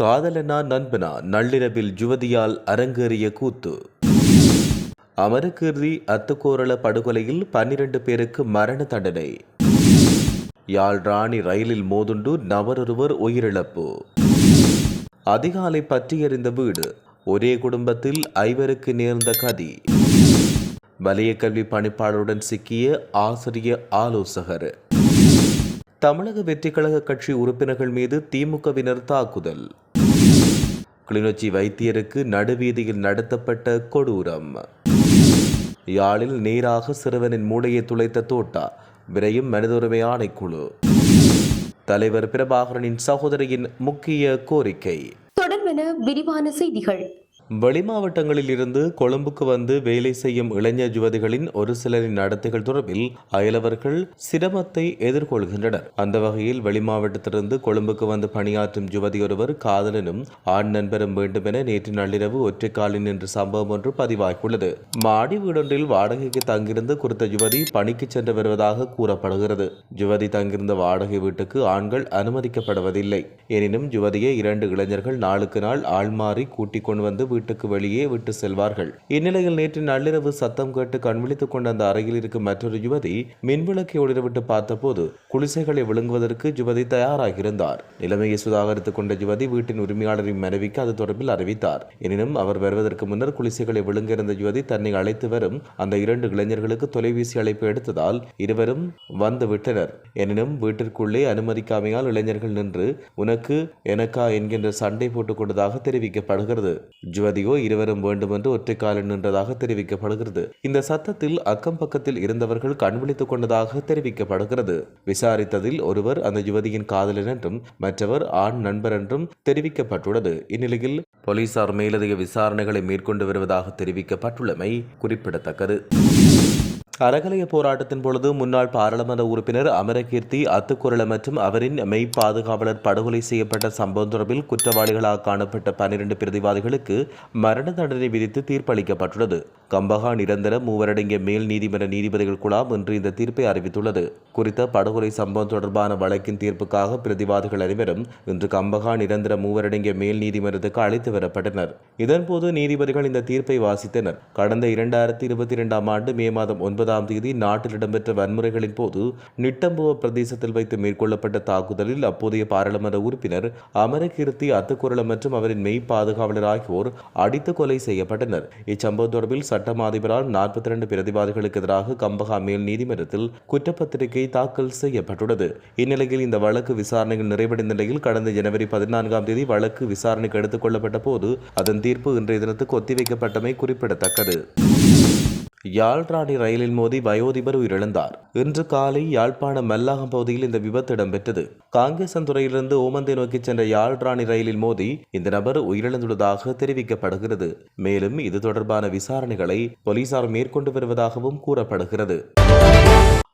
காதலனா நண்பனா நள்ளிரவில் ஜுவதியால் அரங்கேறிய கூத்து. அமரகீர்த்தி அத்துக்கோரள படுகொலையில் பன்னிரண்டு பேருக்கு மரண தண்டனை. யாழ் ராணி ரயிலில் மோதுண்டு நபரொருவர் உயிரிழப்பு. அதிகாலை பற்றியறிந்த வீடு ஒரே குடும்பத்தில் ஐவருக்கு நேர்ந்த கதி. வலய கல்வி பணிப்பாளருடன் சிக்கிய ஆசிரிய ஆலோசகர். தமிழக வெற்றிக்கழக கட்சி உறுப்பினர்கள் மீது திமுகவினர் தாக்குதல். கிளிநொச்சி வைத்தியருக்கு நடுவீதியில் நடத்தப்பட்ட கொடூரம். யாழில் நீராக சிறுவனின் மூளையை துளைத்த தோட்டா விரையும் மனித உரிமை ஆணைக்குழு. தலைவர் பிரபாகரனின் சகோதரியின் முக்கிய கோரிக்கை. தொடர்பென விரிவான செய்திகள். வெளிமாவட்டங்களில் இருந்து கொழும்புக்கு வந்து வேலை செய்யும் இளைஞர் யுவதிகளின் ஒரு சிலரின் நடத்தைகள் தொடர்பில் அயலவர்கள் சிரமத்தை எதிர்கொள்கின்றனர். அந்த வகையில் வெளிமாவட்டத்திலிருந்து கொழும்புக்கு வந்து பணியாற்றும் யுவதி ஒருவர் காதலனும் ஆண் நண்பரும் வேண்டும் என நேற்று நள்ளிரவு ஒற்றைக்காலில் நின்ற சம்பவம் ஒன்று பதிவாகியுள்ளது. மாடி வீடொன்றில் வாடகைக்கு தங்கியிருந்து குறித்த யுவதி பணிக்கு சென்று வருவதாக கூறப்படுகிறது. யுவதி தங்கியிருந்த வாடகை வீட்டுக்கு ஆண்கள் அனுமதிக்கப்படுவதில்லை. எனினும் யுவதியை இரண்டு இளைஞர்கள் நாளுக்கு நாள் ஆள் மாறி கூட்டிக் கொண்டு வந்து வீட்டுக்கு வெளியே விட்டு செல்வார்கள். இந்நிலையில் நேற்று நள்ளிரவு சத்தம் கேட்டு கண்விழித்துக் கொண்ட அந்த அறையில் இருக்கும் மற்றொரு யுவதி மின்விளக்கை ஒளிரவிட்டு பார்த்தபோது குளிசைகளை விழுங்குவதற்கு யுவதி தயாராகியிருந்தார். நிலைமையை சுதாகரித்துக் கொண்ட யுவதி வீட்டின் உரிமையாளரின் மனைவிக்கு அது தொடர்பில் அறிவித்தார். எனினும் அவர் வருவதற்கு முன்னர் குளிசைகளை விழுங்கியிருந்த யுவதி தன்னை அழைத்து வரும் அந்த இரண்டு இளைஞர்களுக்கு தொலைபேசி அழைப்பு எடுத்ததால் இருவரும் வந்து விட்டனர். எனினும் வீட்டிற்குள்ளே அனுமதிக்காமையால் இளைஞர்கள் நின்று உனக்கு எனக்கா? என்கின்ற சண்டை போட்டுக் கொண்டதாக தெரிவிக்கப்படுகிறது. ஜுவதி ஜுவதியோ இருவரும் வேண்டுமென்று ஒற்றைக்காலில் நின்றதாக தெரிவிக்கப்படுகிறது. இந்த சத்தத்தில் அக்கம் பக்கத்தில் இருந்தவர்கள் கண்விழித்துக் கொண்டதாக தெரிவிக்கப்படுகிறது. விசாரித்ததில் ஒருவர் அந்த யுவதியின் காதலன் என்றும் மற்றவர் ஆண் நண்பர் என்றும் தெரிவிக்கப்பட்டுள்ளது. இந்நிலையில் போலீசார் மேலதிக விசாரணைகளை மேற்கொண்டு வருவதாக தெரிவிக்கப்பட்டுள்ளமை குறிப்பிடத்தக்கது. அறகலைய போராட்டத்தின் பொழுது முன்னாள் பாராளுமன்ற உறுப்பினர் அமரகீர்த்தி அத்துக்குரல மற்றும் அவரின் மெய் பாதுகாவலர் படுகொலை செய்யப்பட்ட சம்பவம் தொடர்பில் குற்றவாளிகளாக காணப்பட்ட பன்னிரண்டு பிரதிவாதிகளுக்கு மரண தண்டனை விதித்து தீர்ப்பளிக்கப்பட்டுள்ளது. கம்பகா நிரந்தர மூவரடங்கிய மேல் நீதிமன்ற நீதிபதிகள் குழாம் இன்று இந்த தீர்ப்பை அறிவித்துள்ளது. குறித்த படுகொலை சம்பவம் தொடர்பான வழக்கின் தீர்ப்புக்காக பிரதிவாதிகள் அனைவரும் இன்று கம்பகா நிரந்தர மூவரடங்கிய மேல் நீதிமன்றத்துக்கு அழைத்து வரப்பட்டனர். இதன்போது நீதிபதிகள் இந்த தீர்ப்பை வாசித்தனர். கடந்த இரண்டாயிரத்தி இருபத்தி இரண்டாம் ஆண்டு மே மாதம் ஒன்பது ஒன்பதாம் தேதி நாட்டில் இடம்பெற்ற வன்முறைகளின் போது நிட்டம்புவ பிரதேசத்தில் வைத்து மேற்கொள்ளப்பட்ட தாக்குதலில் அப்போதைய பாராளுமன்ற உறுப்பினர் அமரகீர்த்தி அத்துக்குரல மற்றும் அவரின் மெய் பாதுகாவலர் ஆகியோர் அடித்து கொலை செய்யப்பட்டனர். இச்சம்பவம் தொடர்பில் சட்டம் அதிபரால் நாற்பத்தி இரண்டு பிரதிவாதிகளுக்கு எதிராக கம்பகா மேல் நீதிமன்றத்தில் குற்றப்பத்திரிகை தாக்கல் செய்யப்பட்டுள்ளது. இந்நிலையில் இந்த வழக்கு விசாரணைகள் நிறைவடைந்த நிலையில் கடந்த ஜனவரி பதினான்காம் தேதி வழக்கு விசாரணைக்கு எடுத்துக் கொள்ளப்பட்ட போது அதன் தீர்ப்பு இன்றைய தினத்துக்கு ஒத்திவைக்கப்பட்டமை குறிப்பிடத்தக்கது. யாழ்ராணி ரயிலில் மோதி வயோதிபர் உயிரிழந்தார். இன்று காலை யாழ்ப்பாணம் மல்லாகம் பகுதியில் இந்த விபத்து இடம்பெற்றது. காங்கேசந்துறையிலிருந்து ஓமந்தை நோக்கி சென்ற யாழ்ராணி ரயிலில் மோதி இந்த நபர் உயிரிழந்துள்ளதாக தெரிவிக்கப்படுகிறது. மேலும் இது தொடர்பான விசாரணைகளை போலீசார் மேற்கொண்டு வருவதாகவும் கூறப்படுகிறது.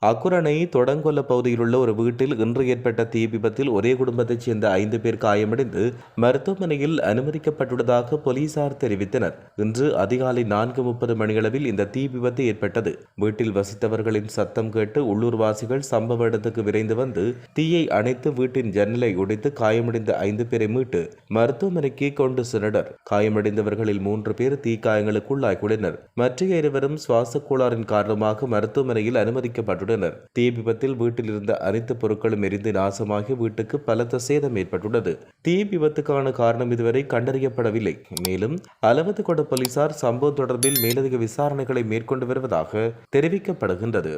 அக்குரணை தொடங்கொல்ல பகுதியில் உள்ள ஒரு வீட்டில் இன்று ஏற்பட்ட தீ விபத்தில் ஒரே குடும்பத்தைச் சேர்ந்த ஐந்து பேர் காயமடைந்து மருத்துவமனையில் அனுமதிக்கப்பட்டுள்ளதாக போலீசார் தெரிவித்தனர். இன்று அதிகாலை நான்கு முப்பது மணியளவில் இந்த தீ விபத்து ஏற்பட்டது. வீட்டில் வசித்தவர்களின் சத்தம் கேட்டு உள்ளூர்வாசிகள் சம்பவ இடத்துக்கு விரைந்து வந்து தீயை அணைத்து வீட்டின் ஜன்னலை உடைத்து காயமடைந்த ஐந்து பேரை மீட்டு மருத்துவமனைக்கு கொண்டு சென்றனர். காயமடைந்தவர்களில் மூன்று பேர் தீக்காயங்களுக்குள்ளாகியுள்ளனர் மற்ற இருவரும் சுவாச கோளாறின் காரணமாக மருத்துவமனையில் அனுமதிக்கப்பட்டுள்ளனர். தீ விபத்தில் வீட்டில் இருந்த அனைத்து பொருட்களும் எரிந்து நாசமாகி வீட்டுக்கு பலத்த சேதம் ஏற்பட்டுள்ளது. தீ விபத்துக்கான காரணம் இதுவரை கண்டறியப்படவில்லை. மேலும் அளவத்துக்கொட போலீசார் சம்பவம் தொடர்பில் மேலதிக விசாரணைகளை மேற்கொண்டு வருவதாக தெரிவிக்கப்படுகின்றது.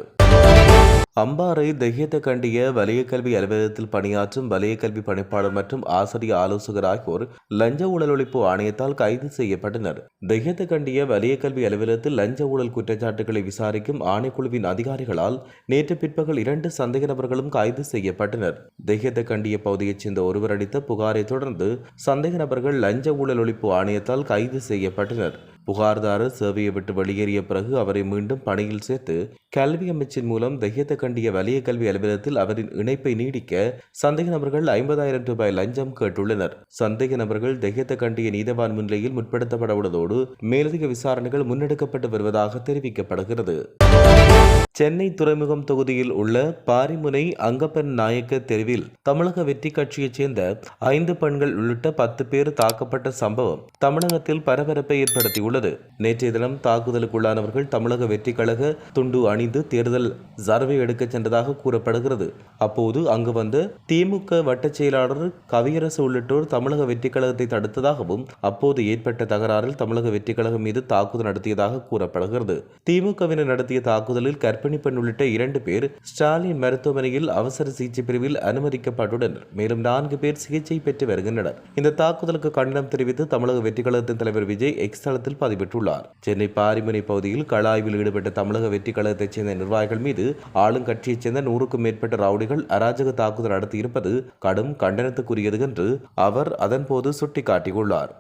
அம்பாறை தெஹியத்த கண்டிய வலய கல்வி அலுவலகத்தில் பணியாற்றும் வலய கல்வி பணிப்பாளர் மற்றும் ஆசிரிய ஆலோசகர் ஆகியோர் லஞ்ச ஊழல் ஒழிப்பு ஆணையத்தால் கைது செய்யப்பட்டனர். தெஹியத்த கண்டிய வலய கல்வி அலுவலகத்தில் லஞ்ச ஊழல் குற்றச்சாட்டுகளை விசாரிக்கும் ஆணைக்குழுவின் அதிகாரிகளால் நேற்று பிற்பகல் இரண்டு சந்தேக நபர்களும் கைது செய்யப்பட்டனர். தெஹியத்த கண்டிய பகுதியைச் சேர்ந்த ஒருவர் அளித்த புகாரை தொடர்ந்து சந்தேக நபர்கள் லஞ்ச ஊழல் ஒழிப்பு ஆணையத்தால் கைது செய்யப்பட்டனர். புகார்தாரர் சேவையை விட்டு வெளியேறிய பிறகு அவரை மீண்டும் பணியில் சேர்த்து கல்வி அமைச்சின் மூலம் தஹியத்த கண்டிய வலிய கல்வி அலுவலகத்தில் அவரின் இணைப்பை நீடிக்க சந்தேக நபர்கள் ஐம்பதாயிரம் ரூபாய் லஞ்சம் கேட்டுள்ளனர். சந்தேக நபர்கள் தஹியத்த கண்டிய நீதவான் முன்னிலையில் முற்படுத்தப்பட உள்ளதோடு மேலதிக விசாரணைகள் முன்னெடுக்கப்பட்டு வருவதாக தெரிவிக்கப்படுகிறது. சென்னை துறைமுகம் தொகுதியில் உள்ள பாரிமுனை அங்கப்பன் நாயக்க தெருவில் தமிழக வெற்றி கட்சியைச் சேர்ந்த ஐந்து பெண்கள் உள்ளிட்ட பத்து பேர் தாக்கப்பட்ட சம்பவம் தமிழகத்தில் பரபரப்பை ஏற்படுத்தியுள்ளது. நேற்றைய தினம் தாக்குதலுக்குள்ளானவர்கள் தமிழக வெற்றி கழக துண்டு அணிந்து தேர்தல் சர்வே எடுக்கச் சென்றதாக கூறப்படுகிறது. அப்போது அங்கு வந்த திமுக வட்டச் செயலாளர் கவியரசு உள்ளிட்டோர் தமிழக வெற்றி கழகத்தை தடுத்ததாகவும் அப்போது ஏற்பட்ட தகராறில் தமிழக வெற்றி கழகம் மீது தாக்குதல் நடத்தியதாக கூறப்படுகிறது. திமுகவினர் நடத்திய தாக்குதலில் கர்ப்பிணி பெண் உள்ளிட்ட இரண்டு பேர் ஸ்டாலின் மருத்துவமனையில் அவசர சிகிச்சை பிரிவில் அனுமதிக்கப்பட்டுள்ளனர் மேலும் நான்கு பேர் சிகிச்சை பெற்று வருகின்றனர். இந்த தாக்குதலுக்கு கண்டனம் தெரிவித்து தமிழக வெற்றி கழகத்தின் தலைவர் விஜய் எக்ஸ் தளத்தில் பதிவிட்டுள்ளார். சென்னை பாரிமுனை பகுதியில் கலாய்வில் ஈடுபட்ட தமிழக வெற்றி கழகத்தைச் சேர்ந்த நிர்வாகிகள் மீது ஆளுங்கட்சியைச் சேர்ந்த நூறுக்கும் மேற்பட்ட ரவுடிகள் அராஜக தாக்குதல் நடத்தியிருப்பது கடும் கண்டனத்துக்குரியது என்று அவர் அதன்போது சுட்டிக்காட்டியுள்ளார்.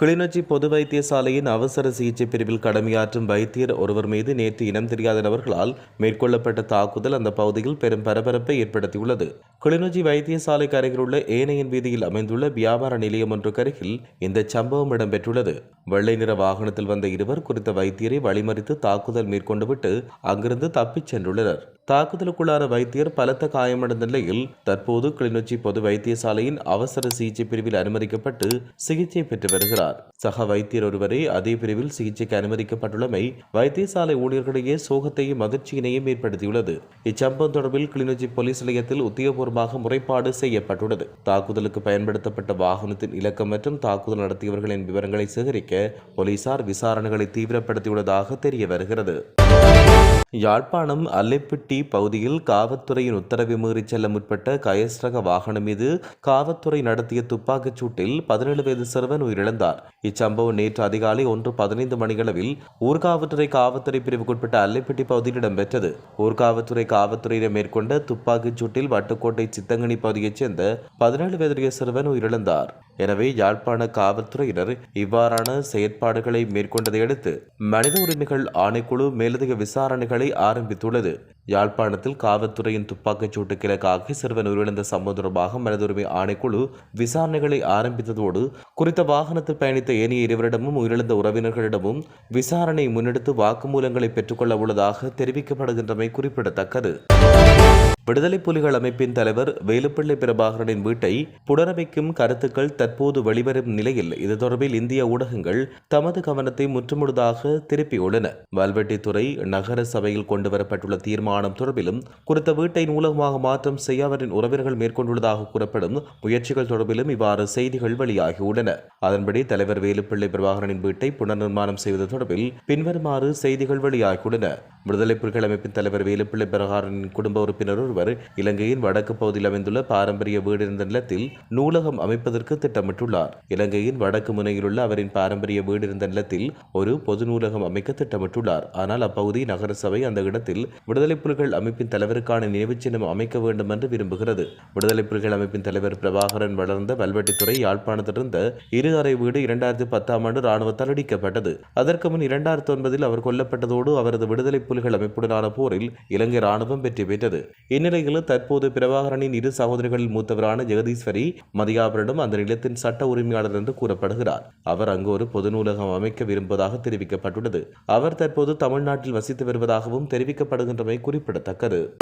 கிளிநொச்சி பொது வைத்தியசாலையின் அவசர சிகிச்சை பிரிவில் கடமையாற்றும் வைத்தியர் ஒருவர் மீது நேற்று இனம் தெரியாத நபர்களால் மேற்கொள்ளப்பட்ட தாக்குதல் அந்த பகுதியில் பெரும் பரபரப்பை ஏற்படுத்தியுள்ளது. கிளிநொச்சி வைத்தியசாலைக்கு அருகிலுள்ள ஏனையன் வீதியில் அமைந்துள்ள வியாபார நிலையம் ஒன்றுக்கு அருகில் இந்த சம்பவம் இடம்பெற்றுள்ளது. வெள்ளை நிற வாகனத்தில் வந்த இருவர் குறித்த வைத்தியரை வழிமறித்து தாக்குதல் மேற்கொண்டுவிட்டு அங்கிருந்து தப்பிச் சென்றுள்ளனர். தாக்குதலுக்குள்ளான வைத்தியர் பலத்த காயமடைந்த நிலையில் தற்போது கிளிநொச்சி பொது வைத்தியசாலையின் அவசர சிகிச்சை பிரிவில் அனுமதிக்கப்பட்டு சிகிச்சை பெற்று வருகிறார். சக வைத்தியர் ஒருவரே அதே பிரிவில் சிகிச்சைக்கு அனுமதிக்கப்பட்டுள்ளமை வைத்தியசாலை ஊழியர்களிடையே சோகத்தையும் மகிழ்ச்சியினையும் ஏற்படுத்தியுள்ளது. இச்சம்பவம் தொடர்பில் கிளிநொச்சி போலீஸ் நிலையத்தில் உத்தியோகபூர்வமாக முறைப்பாடு செய்யப்பட்டுள்ளது. தாக்குதலுக்கு பயன்படுத்தப்பட்ட வாகனத்தின் இலக்கம் மற்றும் தாக்குதல் நடத்தியவர்களின் விவரங்களை சேகரிக்க போலீசார் விசாரணைகளை தீவிரப்படுத்தியுள்ளதாக தெரிய வருகிறது யாழ்ப்பாணம் அல்லைப்பிட்டி பகுதியில் காவல்துறையின் உத்தரவை மீறி செல்ல முற்பட்ட கயஸ்ரக வாகனம் மீது காவல்துறை நடத்திய துப்பாக்கிச் சூட்டில் பதினேழு வயது சிறுவன் உயிரிழந்தார். இச்சம்பவம் நேற்று அதிகாலை ஒன்று பதினைந்து மணியளவில் ஊர்காவல்துறை காவல்துறை பிரிவுக்குட்பட்ட அல்லைப்பிட்டி பகுதியில் இடம்பெற்றது. ஊர்காவல்துறை காவல்துறையினர் மேற்கொண்ட துப்பாக்கிச் சூட்டில் வட்டுக்கோட்டை சித்தங்கனி பகுதியைச் சேர்ந்த பதினேழு வயதுடைய சிறுவன் உயிரிழந்தார். எனவே யாழ்ப்பாண காவல்துறையினர் இவ்வாறான செயற்பாடுகளை மேற்கொண்டதையடுத்து மனித உரிமைகள் ஆணைக்குழு மேலதிக விசாரணைகளை ஆரம்பித்துள்ளது. யாழ்ப்பாணத்தில் காவல்துறையின் துப்பாக்கிச் சூட்டு கிழக்காக சிறுவன் உயிரிழந்த சம்பவம் தொடர்பாக மனித ஆணைக்குழு விசாரணைகளை ஆரம்பித்ததோடு குறித்த வாகனத்தில் பயணித்த ஏனைய இருவரிடமும் உயிரிழந்த உறவினர்களிடமும் விசாரணை முன்னெடுத்து வாக்குமூலங்களை பெற்றுக்கொள்ள உள்ளதாக தெரிவிக்கப்படுகின்றமை குறிப்பிடத்தக்கது. விடுதலை புலிகள் அமைப்பின் தலைவர் வேலுப்பிள்ளை பிரபாகரனின் வீட்டை புனரமைக்கும் கருத்துக்கள் தற்போது வெளிவரும் நிலையில் இது தொடர்பில் இந்திய ஊடகங்கள் தமது கவனத்தை முற்றுமுழுதாக திருப்பியுள்ளன. வல்வெட்டித்துறை நகர சபையில் கொண்டுவரப்பட்டுள்ள தீர்மானம் தொடர்பிலும் குறித்த வீட்டை நூலகமாக மாற்றம் செய்ய அவரின் உறவினர்கள் மேற்கொண்டுள்ளதாக கூறப்படும் முயற்சிகள் தொடர்பிலும் இவ்வாறு செய்திகள் வெளியாகியுள்ளன. அதன்படி தலைவர் வேலுப்பிள்ளை பிரபாகரனின் வீட்டை புனர்நிர்மாணம் செய்வது தொடர்பில் பின்வருமாறு செய்திகள் வெளியாகியுள்ளன. விடுதலை புலிகள் அமைப்பின் தலைவர் வேலுப்பிள்ளை பிரகாரனின் குடும்ப உறுப்பினர் ஒருவர் இலங்கையின் வடக்கு பகுதியில் அமைந்துள்ள பாரம்பரிய வீடு இருந்த நிலத்தில் நூலகம் அமைப்பதற்கு திட்டமிட்டுள்ளார். இலங்கையின் வடக்கு முனையில் உள்ள அவரின் பாரம்பரிய வீடு இருந்த நிலத்தில் ஒரு பொது நூலகம் அமைக்க திட்டமிட்டுள்ளார். ஆனால் அப்பகுதி நகரசபை அந்த இடத்தில் விடுதலை புலிகள் அமைப்பின் தலைவருக்கான நினைவுச் சின்னம் அமைக்க வேண்டும் என்று விரும்புகிறது. விடுதலை புலிகள் அமைப்பின் தலைவர் பிரபாகரன் வளர்ந்த வல்வெட்டித்துறை யாழ்ப்பாணத்திலிருந்த இரு அறை வீடு இரண்டாயிரத்தி பத்தாம் ஆண்டு ராணுவத்தால் அடிக்கப்பட்டது அதற்கு முன் இரண்டாயிரத்தி ஒன்பதில் அவர் கொல்லப்பட்டதோடு அவரது விடுதலை புலிகள் அமைப்புடனான போரில் இலங்கை ராணுவம் வெற்றி பெற்றது. இந்நிலையில் தற்போது பிரபாகரனின் இரு சகோதரிகளில் மூத்தவரான ஜெகதீஸ்வரி மதியாபரிடம் அந்த நிலத்தின் சட்ட உரிமையாளர் என்று கூறப்படுகிறார். அவர் அங்கு ஒரு பொது நூலகம் அமைக்க விரும்புவதாக தெரிவிக்கப்பட்டுள்ளது. அவர் தற்போது தமிழ்நாட்டில் வசித்து வருவதாகவும் தெரிவிக்கப்படுகின்றமை குறிப்பிடத்தக்கது.